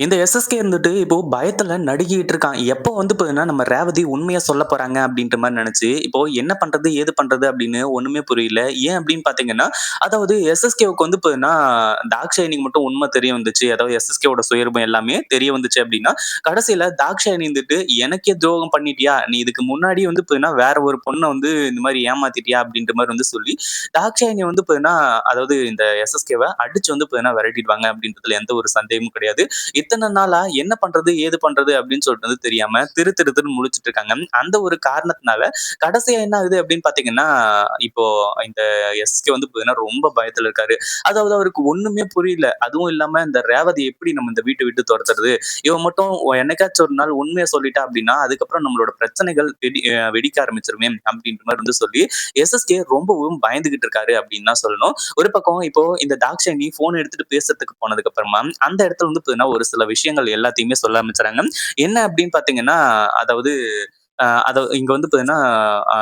இந்த எஸ்எஸ்கே இருந்துட்டு இப்போ பயத்துல நடுகிட்டு இருக்கான். எப்போ வந்து பார்த்தீங்கன்னா, நம்ம ரேவதி உண்மையா சொல்ல போறாங்க அப்படின்ற மாதிரி நினைச்சு இப்போ என்ன பண்றது? ஏது பண்றது? அப்படின்னு ஒண்ணுமே புரியல. ஏன் அப்படின்னு பார்த்தீங்கன்னா, அதாவது எஸ்எஸ்கேவுக்கு வந்து பார்த்தீங்கன்னா, தாக்ஷாயினிக்கு மட்டும் உண்மை தெரிய வந்துச்சு. அதாவது எஸ்எஸ்கேவோட சுயரூபம் எல்லாமே தெரிய வந்துச்சு அப்படின்னா, கடைசியில தாக்ஷாயினி இருந்துட்டு, "எனக்கே துரோகம் பண்ணிட்டியா? நீ இதுக்கு முன்னாடி வந்து பார்த்தீங்கன்னா, வேற ஒரு பொண்ணை வந்து இந்த மாதிரி ஏமாத்திட்டியா?" அப்படின்ற மாதிரி வந்து சொல்லி, தாக்ஷாயினி வந்து பார்த்தீங்கன்னா, அதாவது இந்த எஸ்எஸ்கேவை அடிச்சு வந்து பார்த்தீங்கன்னா விரட்டிடுவாங்க அப்படின்றதுல எந்த ஒரு சந்தேகமும் கிடையாது. இத்தனை நாளா என்ன பண்றது? ஏது பண்றது? அப்படின்னு சொல்லிட்டு வந்து தெரியாம திரு திரு திரு முழிச்சுட்டு இருக்காங்க. அந்த ஒரு காரணத்தினால கடைசியா என்ன ஆகுது அப்படின்னு பாத்தீங்கன்னா இப்போ இந்த எஸ்கே வந்து பார்த்தீங்கன்னா ரொம்ப பயத்துல இருக்காரு. அதாவது அவருக்கு ஒண்ணுமே புரியல. அதுவும் இல்லாம இந்த ரேவதி எப்படி நம்ம இந்த வீட்டை விட்டு துரத்துறது இவன் மட்டும் என்னைக்காச்சும் ஒரு நாள் உண்மையை சொல்லிட்டா அப்படின்னா, அதுக்கப்புறம் நம்மளோட பிரச்சனைகள் வெடி வெடிக்க ஆரம்பிச்சிருமே அப்படின்ற மாதிரி வந்து சொல்லி, எஸ்எஸ்கே ரொம்பவும் பயந்துகிட்டு இருக்காரு அப்படின்னு தான் சொல்லணும். ஒரு பக்கம் இப்போ இந்த தாக்ஷாயணி ஃபோன் எடுத்துட்டு பேசுறதுக்கு போனதுக்கு அப்புறமா, அந்த இடத்துல வந்து பாத்தீங்கன்னா ஒரு சில விஷயங்கள் எல்லாத்தையுமே சொல்ல ஆரம்பிச்சுறாங்க. என்ன அப்படின்னு பார்த்தீங்கன்னா, அதாவது அதை இங்க வந்து பார்த்தீங்கன்னா,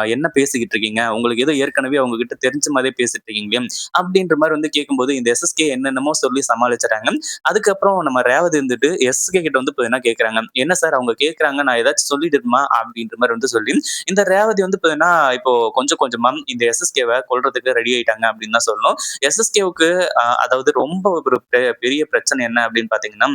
"என்ன பேசிக்கிட்டு இருக்கீங்க? உங்களுக்கு ஏதோ ஏற்கனவே அவங்க கிட்ட தெரிஞ்ச மாதிரியே பேசிட்டு இருக்கீங்களே!" அப்படின்ற மாதிரி வந்து கேட்கும்போது, இந்த எஸ்எஸ்கே என்னென்னமோ சொல்லி சமாளிச்சுறாங்க. அதுக்கப்புறம் நம்ம ரேவதி இருந்துட்டு எஸ்கே கிட்ட வந்து பார்த்தீங்கன்னா கேட்கறாங்க. "என்ன சார் அவங்க கேட்கறாங்க, நான் ஏதாச்சும் சொல்லிடுமா அப்படின்ற மாதிரி வந்து சொல்லி, இந்த ரேவதி வந்து பார்த்தீங்கன்னா, இப்போ கொஞ்சம் கொஞ்சமா இந்த எஸ்எஸ்கேவை கொள்றதுக்கு ரெடி ஆயிட்டாங்க அப்படின்னு தான் சொல்லணும். எஸ்எஸ்கேவுக்கு அதாவது ரொம்ப ஒரு பெரிய பிரச்சனை என்ன அப்படின்னு பார்த்தீங்கன்னா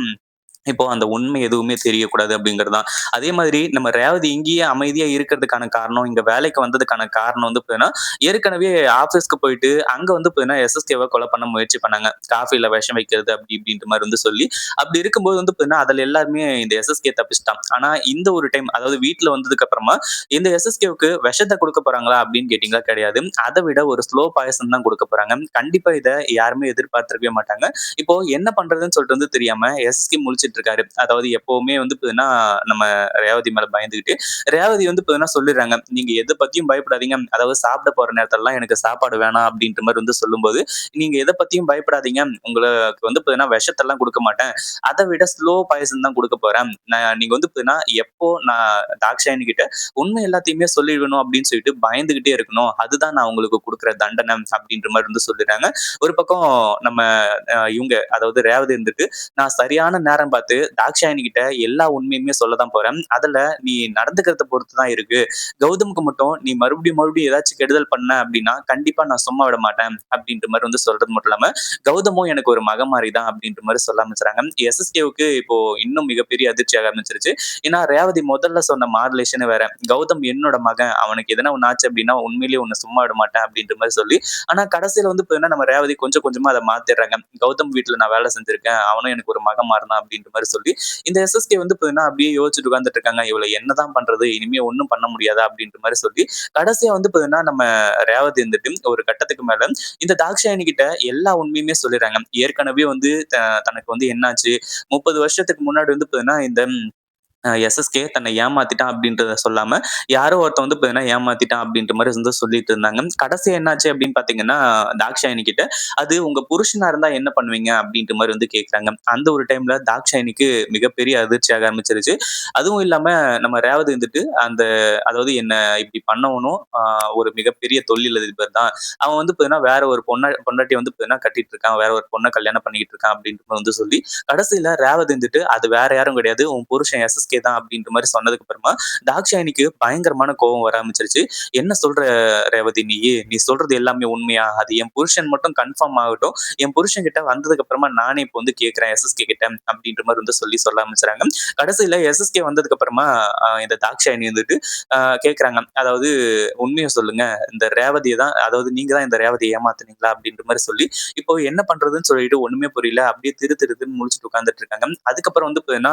இப்போ அந்த உண்மை எதுவுமே தெரியக்கூடாது அப்படிங்கிறது தான். அதே மாதிரி நம்ம ரேவதி இங்கேயே அமைதியா இருக்கிறதுக்கான காரணம், இங்க வேலைக்கு வந்ததுக்கான காரணம் வந்து பார்த்தீங்கன்னா, ஏற்கனவே ஆஃபீஸ்க்கு போயிட்டு அங்க வந்து பார்த்தீங்கன்னா, எஸ்எஸ்கேவை கொலை பண்ண முயற்சி பண்ணாங்க. காஃபில விஷம் வைக்கிறது அப்படி இப்படின்ற மாதிரி வந்து சொல்லி, அப்படி இருக்கும்போது வந்து பார்த்தீங்கன்னா, அதுல எல்லாருமே இந்த எஸ்எஸ்கே தப்பிச்சிட்டான் ஆனா இந்த ஒரு டைம் அதாவது வீட்ல வந்ததுக்கு அப்புறமா இந்த எஸ்எஸ்கேவுக்கு விஷத்தை கொடுக்க போறாங்களா அப்படின்னு கேட்டீங்கன்னா கிடையாது. அதை விட ஒரு ஸ்லோ பாயசம் தான் கொடுக்க போறாங்க. கண்டிப்பா இதை யாருமே எதிர்பார்த்திருக்கவே மாட்டாங்க. இப்போ என்ன பண்றதுன்னு சொல்லிட்டு வந்து தெரியாம எஸ்எஸ்கே முழிச்சுட்டு இருக்காரு. அதாவது எப்பவுமே வந்து பார்த்தீங்கன்னா, நம்ம ரேவதி மேல பயந்துகிட்டு, ரேவதி வந்து பார்த்தீங்கன்னா சொல்லிடுறாங்க. "நீங்க எதை பத்தியும் பயப்படாதீங்க. அதாவது சாப்பிட போற நேரத்துலலாம் எனக்கு சாப்பாடு வேணாம்." அப்படின்ற மாதிரி வந்து சொல்லும்போது, "நீங்க எதை பத்தியும் பயப்படாதீங்க. உங்களுக்கு வந்து பார்த்தீங்கன்னா விஷத்தெல்லாம் கொடுக்க மாட்டேன். அத விட ஸ்லோ பாய்சன் தான் கொடுக்க போறேன். நான் நீங்க வந்து பார்த்தீங்கன்னா, எப்போ நான் தாக்ஷாயணி கிட்ட உண்மை எல்லாத்தையுமே சொல்லிடணும் அப்படின்னு சொல்லிட்டு பயந்துகிட்டே இருக்கணும். அதுதான் நான் உங்களுக்கு கொடுக்குற தண்டனை." அப்படின்ற மாதிரி வந்து சொல்லிடுறாங்க. ஒரு பக்கம் நம்ம இவங்க அதாவது ரேவதி இருந்துட்டு, "நான் சரியான நேரம் பார்த்து தாக்ஷாயணி கிட்ட எல்லா உண்மையுமே சொல்ல தான் போறேன். அதுல நீ நடந்துக்கிறத பொறுத்து தான் இருக்கு. கௌதமுக்கு மட்டும் நீ மறுபடியும் மறுபடியும் ஏதாச்சும் கெடுதல் பண்ண அப்படின்னா, கண்டிப்பா நான் சும்மா விட மாட்டேன்." அப்படின்ற மாதிரி வந்து சொல்றது மட்டும் இல்லாம, "கௌதமும் எனக்கு ஒரு மக மாதிரி தான்." அப்படின்ற மாதிரி சொல்ல ஆரம்பிச்சாங்க எஸ்எஸ்கேவுக்கு இப்போ இன்னும் மிகப்பெரிய அதிர்ச்சியாக ஆரம்பிச்சிருச்சு. ஏன்னா ரேவதி முதல்ல சொன்ன மாடுலேஷனே வேற. "கௌதம் என்னோட மகன். அவனுக்கு எதனா ஒண்ணு ஆச்சு அப்படின்னா, உண்மையிலேயே உன்ன சும்மா விட மாட்டேன்." அப்படின்ற மாதிரி சொல்லி, ஆனா கடைசியில வந்து பார்த்தீங்கன்னா, நம்ம ரேவதி கொஞ்சம் கொஞ்சமா அத மாத்திடுறாங்க. "கௌதம் வீட்டுல நான் வேலை செஞ்சிருக்கேன். அவனும் எனக்கு ஒரு மகன் மாறினா அப்படின்ற மாதிரி சொல்லி, இந்த எஸ்எஸ்கே வந்து பார்த்தீங்கன்னா, அப்படியே யோசிச்சுட்டு உட்கார்ந்துட்டு இருக்காங்க. இவ்வளவு என்னதான் பண்றது? இனிமே ஒன்றும் பண்ண முடியாதா?" அப்படின்ற மாதிரி சொல்லி, கடைசியா வந்து பார்த்தீங்கன்னா, நம்ம ரேவதி இருந்துட்டு ஒரு கட்டத்துக்கு மேல இந்த தாக்ஷாயணி கிட்ட எல்லா உண்மையுமே சொல்லிடுறாங்க. ஏற்கனவே வந்து தனக்கு வந்து என்னாச்சு, 30 வருஷத்துக்கு முன்னாடி வந்து பார்த்தீங்கன்னா, இந்த எஸ்எஸ்கே தன்னை ஏமாத்திட்டான் அப்படின்றத சொல்லாம, யாரோ ஒருத்தன் வந்து பார்த்தீங்கன்னா ஏமாத்திட்டான் அப்படின்ற மாதிரி வந்து சொல்லிட்டு இருந்தாங்க. கடைசி என்னாச்சு அப்படின்னு பார்த்தீங்கன்னா, தாக்ஷாயினி கிட்ட, "அது உங்க புருஷனா இருந்தா என்ன பண்ணுவீங்க?" அப்படின்ற மாதிரி வந்து கேட்குறாங்க. அந்த ஒரு டைம்ல தாக்ஷாயினிக்கு மிகப்பெரிய அதிர்ச்சியாக ஆரம்பிச்சிருச்சு. அதுவும் இல்லாம நம்ம ரேவதி வந்துட்டு அந்த அதாவது என்ன இப்படி பண்ணவனும் ஒரு மிகப்பெரிய தொழிலதிபர் தான். அவன் வந்து பார்த்தீங்கன்னா, வேற ஒரு பொண்ண பொண்டாட்டி வந்து பார்த்தீங்கன்னா கட்டிட்டு இருக்கான். வேற ஒரு பொண்ணை கல்யாணம் பண்ணிக்கிட்டு இருக்கான் அப்படின்ற வந்து சொல்லி, கடைசியில ரேவதி வந்துட்டு, "அது வேற யாரும் கிடையாது. உன் புருஷன் எஸ்எஸ்கே தான்." அப்படின்ற மாதிரி சொன்னதுக்கு அப்புறமா, தாக்ஷாயணிக்கு பயங்கரமான கோவம் வர ஆரம்பிச்சிருச்சு. "என்ன சொல்ற ரேவதி நீ நீ சொல்றது எல்லாமே உண்மையா? அது என் புருஷன் மட்டும் கன்ஃபார்ம் ஆகட்டும். என் புருஷன் கிட்ட வந்ததுக்கு அப்புறமா நானே இப்போ வந்து கேட்கிறேன் எஸ்எஸ்கே கிட்ட." அப்படின்ற மாதிரி வந்து சொல்லி சொல்ல ஆரம்பிச்சுறாங்க. கடைசியில எஸ்எஸ்கே வந்ததுக்கு அப்புறமா இந்த தாக்ஷாயணி வந்துட்டு அ அதாவது "உண்மைய சொல்லுங்க. இந்த ரேவதியை தான் அதாவது நீங்க தான் இந்த ரேவதியை ஏமாத்துனீங்களா?" அப்படின்னு அப்படின்ற மாதிரி சொல்லி, இப்போ என்ன பண்றதுன்னு சொல்லிட்டு ஒண்ணுமே புரியல. அப்படியே திரு திரு திருன்னு முடிச்சுட்டு உட்கார்ந்துட்டு இருக்காங்க. அதுக்கப்புறம் வந்து பார்த்தீங்கன்னா,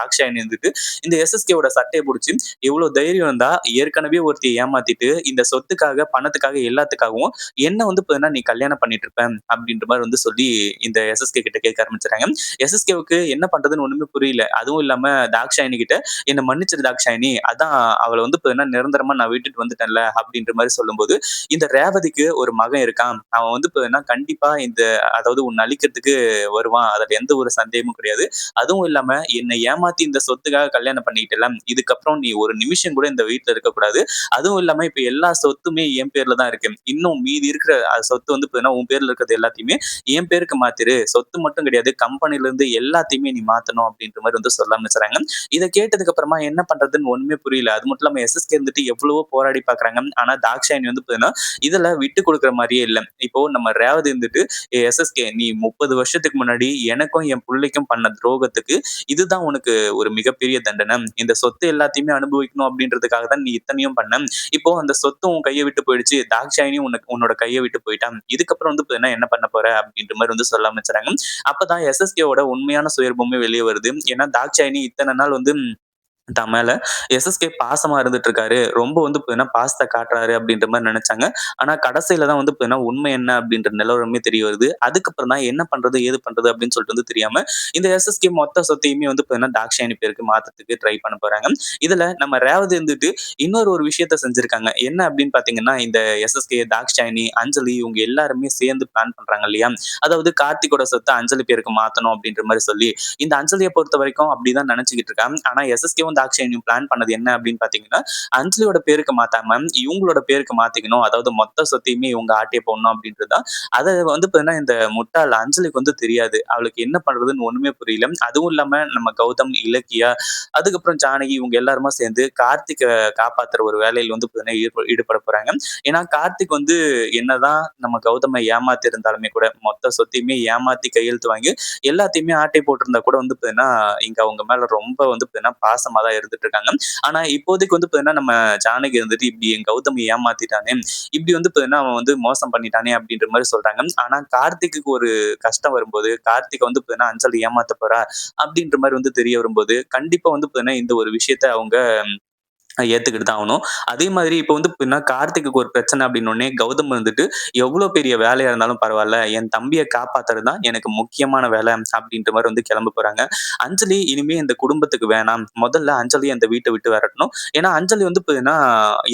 தாக்ஷாயணி வந்துட்டு இந்த எஸ்எஸ்கேவோட சட்டையை புடிச்சு, இவ்வளவு தைரியம் இருந்தா ஏற்கனவே ஒருத்தி ஏமாத்திட்டு, இந்த சொத்துக்காக, பணத்துக்காக, எல்லாத்துக்காகவும் என்ன வந்து பார்த்தீங்கன்னா, நீ கல்யாணம் பண்ணிட்டு இருப்ப." அப்படின்ற மாதிரி வந்து சொல்லி இந்த எஸ்எஸ்கே கிட்ட கேட்க ஆரம்பிச்சுறாங்க. எஸ்எஸ்கேவுக்கு என்ன பண்றதுன்னு ஒண்ணுமே புரியல. அதுவும் இல்லாம தாக்ஷாயினி கிட்ட, "என்ன மன்னிச்சிரு தாக்ஷாயினி அதான் அவள வந்து பார்த்தீங்கன்னா நிரந்தரமா நான் விட்டுட்டு வந்துட்டேன்ல." அப்படின்ற மாதிரி சொல்லும்போது, இந்த ரேவதிக்கு ஒரு மகன் இருக்கான். அவன் வந்து பார்த்தீங்கன்னா, கண்டிப்பா இந்த அதாவது உன் அழிக்கிறதுக்கு வருவான். அதுல எந்த ஒரு சந்தேகமும் கிடையாது. அதுவும் இல்லாம என்னை ஏமாத்தி இந்த சொத்துக்காக கல்யாணம் பண்ணிக்கிட்டல இதுக்கப்புறம் நீ ஒரு நிமிஷம் கூட இந்த வீட்டுல இருக்கக்கூடாது. அதுவும் இல்லாம இப்ப எல்லா சொத்துமே என் பேர்ல தான் இருக்கு. இன்னும் மீதி இருக்கிற சொத்து வந்து பாத்தீங்கன்னா உன் பேர்ல இருக்கிறது எல்லாத்தையுமே என் பேருக்கு மாத்திரு. சொத்து மட்டும் கிடையாது கம்பெனில இருந்து எல்லாத்தையுமே நீ மாத்தணும் அப்படின்ற மாதிரி வந்து சொல்ல ஆரம்பிச்சாங்க. இதை கேட்டதுக்கு அப்புறமா என்ன பண்றதுன்னு ஒண்ணுமே புரியல. அது மட்டும் இல்லாம எஸ்எஸ்கே இருந்துட்டு எவ்வளவோ போராடி பாக்குறாங்க. ஆனா தாக்ஷாயணி வந்து பாத்தீங்கன்னா இதுல விட்டு கொடுக்குற மாதிரியே இல்ல. இப்போ நம்ம ரேவதி இருந்துட்டு எஸ்எஸ்கே நீ முப்பது வருஷத்துக்கு முன்னாடி எனக்கும் என் பிள்ளைக்கும் பண்ண துரோகத்துக்கு இதுதான் உனக்கு ஒரு மிகப்பெரிய தண்டனை. இந்த சொத்து எல்லாத்தையுமே அனுபவிக்கணும் அப்படின்றதுக்காக தான் நீ இத்தனையும் பண்ண. இப்போ அந்த சொத்து உன் கையை விட்டு போயிடுச்சு. தாக்ஷாயினி உனக்கு உன்னோட கையை விட்டு போயிட்டான். இதுக்கப்புறம் வந்து என்ன பண்ண போற? அப்படின்ற மாதிரி வந்து சொல்ல ஆரம்பிச்சாங்க அப்பதான் எஸ்எஸ்கேவோட உண்மையான சுயர்பமே வெளியே வருது. ஏன்னா தாக்ஷாயினி இத்தனை நாள் வந்து தான் மேல எஸ்எஸ்கே பாசமா இருந்துட்டு இருக்காரு ரொம்ப வந்து பார்த்தீங்கன்னா பாசத்தை காட்டுறாரு அப்படின்ற மாதிரி நினைச்சாங்க. ஆனா கடைசியில தான் வந்து பாத்தீங்கன்னா உண்மை என்ன அப்படின்ற நிலவரமே தெரிய வருது. அதுக்கப்புறம் தான் என்ன பண்றது ஏது பண்றது அப்படின்னு சொல்லிட்டு வந்து தெரியாம இந்த எஸ்எஸ்கே மொத்த சொத்தையுமே வந்து பார்த்தீங்கன்னா தாக்ஷாயணி பேருக்கு மாத்தத்துக்கு ட்ரை பண்ண போறாங்க. இதுல நம்ம ரேவதி இருந்துட்டு இன்னொரு ஒரு விஷயத்த செஞ்சிருக்காங்க. என்ன அப்படின்னு பாத்தீங்கன்னா இந்த எஸ்எஸ்கே தாக்ஷாயணி அஞ்சலி இவங்க எல்லாருமே சேர்ந்து பிளான் பண்றாங்க இல்லையா? அதாவது கார்த்திகோட சொத்தை அஞ்சலி பேருக்கு மாத்தணும் அப்படின்ற மாதிரி சொல்லி இந்த அஞ்சலியை பொறுத்த வரைக்கும் அப்படிதான் நினைச்சுக்கிட்டு இருக்காங்க. ஆனா எஸ்எஸ்கேவும் தாக்ஷாயணியும் பிளான் பண்ணது என்ன அப்படின்னு பாத்தீங்கன்னா அஞ்சலியோட பேருக்கு மாத்தாம இவங்களோட பேருக்கு மாத்திக்கணும். அதாவது மொத்த சொத்தையுமே இவங்க ஆட்டிய போடணும் அப்படின்றதுதான் அதை வந்து பாத்தீங்கன்னா இந்த முட்டாள் அஞ்சலிக்கு வந்து தெரியாது. அவளுக்கு என்ன பண்றதுன்னு ஒண்ணுமே புரியல. அதுவும் இல்லாம நம்ம கௌதம் இலக்கியா அதுக்கப்புறம் ஜானகி இவங்க எல்லாருமா சேர்ந்து கார்த்திகை காப்பாத்துற ஒரு வேலையில வந்து பாத்தீங்கன்னா ஈடுபட போறாங்க. ஏன்னா கார்த்திக் வந்து என்னதான் நம்ம கௌதமை ஏமாத்தி இருந்தாலுமே கூட மொத்த சொத்தையுமே ஏமாத்தி கையெழுத்து வாங்கி எல்லாத்தையுமே ஆட்டை போட்டிருந்தா கூட வந்து பாத்தீங்கன்னா இங்க அவங்க மேல ரொம்ப வந்து பாத்தீங்கன்னா பாசமா தான் இருந்துட்டு இருக்காங்க. ஆனா இப்போதைக்கு வந்து பாத்தீங்கன்னா நம்ம ஜானகி இருந்துட்டு இப்படி என் கௌதமி ஏமாத்திட்டானே இப்படி வந்து பாத்தீங்கன்னா அவன் வந்து மோசம் பண்ணிட்டானே அப்படின்ற மாதிரி சொல்றாங்க. ஆனா கார்த்திக்கு ஒரு கஷ்டம் வரும்போது கார்த்திக் வந்து பாத்தீங்கன்னா அஞ்சலி ஏமாத்த போறா அப்படின்ற மாதிரி வந்து தெரிய வரும்போது கண்டிப்பா வந்து பாத்தீங்கன்னா இந்த ஒரு விஷயத்த அவங்க ஏத்துக்கிட்டு தான் ஆகணும். அதே மாதிரி இப்போ வந்து பாத்தீங்கன்னா கார்த்திக்கு ஒரு பிரச்சனை அப்படின்னோடனே கௌதம் வந்துட்டு எவ்வளவு பெரிய வேலையா இருந்தாலும் பரவாயில்ல. என் தம்பியை காப்பாத்துறது தான் எனக்கு முக்கியமான வேலை அப்படின்ற மாதிரி வந்து கிளம்ப போறாங்க. அஞ்சலி இனிமே இந்த குடும்பத்துக்கு வேணாம். முதல்ல அஞ்சலி அந்த வீட்டை விட்டு வரட்டணும். ஏன்னா அஞ்சலி வந்து பார்த்தீங்கன்னா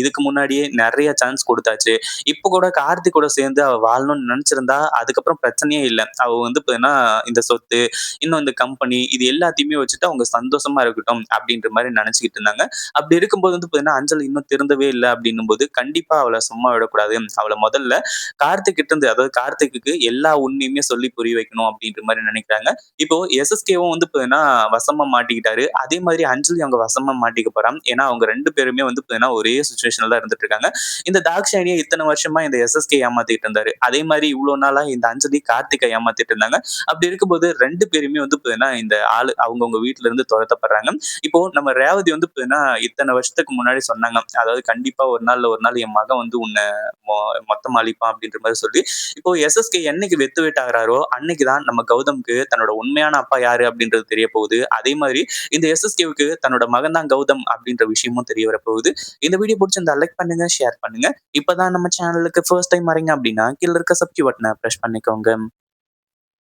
இதுக்கு முன்னாடியே நிறைய சான்ஸ் கொடுத்தாச்சு. இப்போ கூட கார்த்திக் கூட சேர்ந்து அவ வாழணும்னு நினைச்சிருந்தா அதுக்கப்புறம் பிரச்சனையே இல்லை. அவ வந்து பார்த்தீங்கன்னா இந்த சொத்து இன்னும் இந்த கம்பெனி இது எல்லாத்தையுமே வச்சுட்டு அவங்க சந்தோஷமா இருக்கட்டும் அப்படின்ற மாதிரி நினைச்சுக்கிட்டு இருந்தாங்க. அப்படி இருக்கும்போது வந்து பாத்தீங்கன்னா அஞ்சல் இன்னும் திறந்தவே இல்லை அப்படின்னும் போது கண்டிப்பா அவளை சும்மா விடக்கூடாது. அவளை முதல்ல கார்த்திக் கிட்ட இருந்து அதாவது கார்த்திக்கு எல்லா உண்மையுமே சொல்லி புரிய வைக்கணும் அப்படின்ற மாதிரி நினைக்கிறாங்க. இப்போ எஸ்எஸ்கேவும் வந்து பாத்தீங்கன்னா வசமா மாட்டிக்கிட்டாரு. அதே மாதிரி அஞ்சலி அவங்க வசமா மாட்டிக்க போறான் ஏன்னா அவங்க ரெண்டு பேருமே வந்து பாத்தீங்கன்னா ஒரே சுச்சுவேஷன்ல தான் இருந்துட்டு இருக்காங்க. இந்த தாக்ஷாயினியை இத்தனை வருஷமா இந்த எஸ்எஸ்கே ஏமாத்திட்டு இருந்தாரு. அதே மாதிரி இவ்வளவு நாளா இந்த அஞ்சலி கார்த்திகை ஏமாத்திட்டு இருந்தாங்க. அப்படி இருக்கும்போது ரெண்டு பேருமே வந்து பாத்தீங்கன்னா இந்த ஆளு அவங்கவுங்க வீட்டுல இருந்து துரத்தப்படுறாங்க. இப்போ நம்ம ரேவதி வந்து பாத்தீங்கன்னா இத்தனை வருஷத்துக்கு முன்னாடி சொன்னாங்க. அதாவது கண்டிப்பா ஒரு நாள்ல ஒரு நாள் என் மகன் வந்து உன்னை மொ- அழிப்பான் அப்படின்ற மாதிரி சொல்லி இப்போ எஸ்எஸ்கே என்னைக்கு வெத்து வெட்டாகிறாரோ அன்னைக்கு தான் நம்ம கௌதம்க்கு தன்னோட உண்மையான அப்பா யாரு அப்படின்றது தெரிய போகுது அதே மாதிரி இந்த எஸ்எஸ்கேவுக்கு தன்னோட மகன் தான் கௌதம் அப்படின்ற விஷயமும் தெரிய வர போகுது இந்த வீடியோ பிடிச்சிருந்தா லைக் பண்ணுங்க ஷேர் பண்ணுங்க. இப்பதான் நம்ம சேனலுக்கு ஃபர்ஸ்ட் டைம் வரீங்க அப்படின்னா கீழ இருக்க சப்ஸ்கிரைப் பட்டனை ப்ரெஸ் பண்ணிக்கோங்க.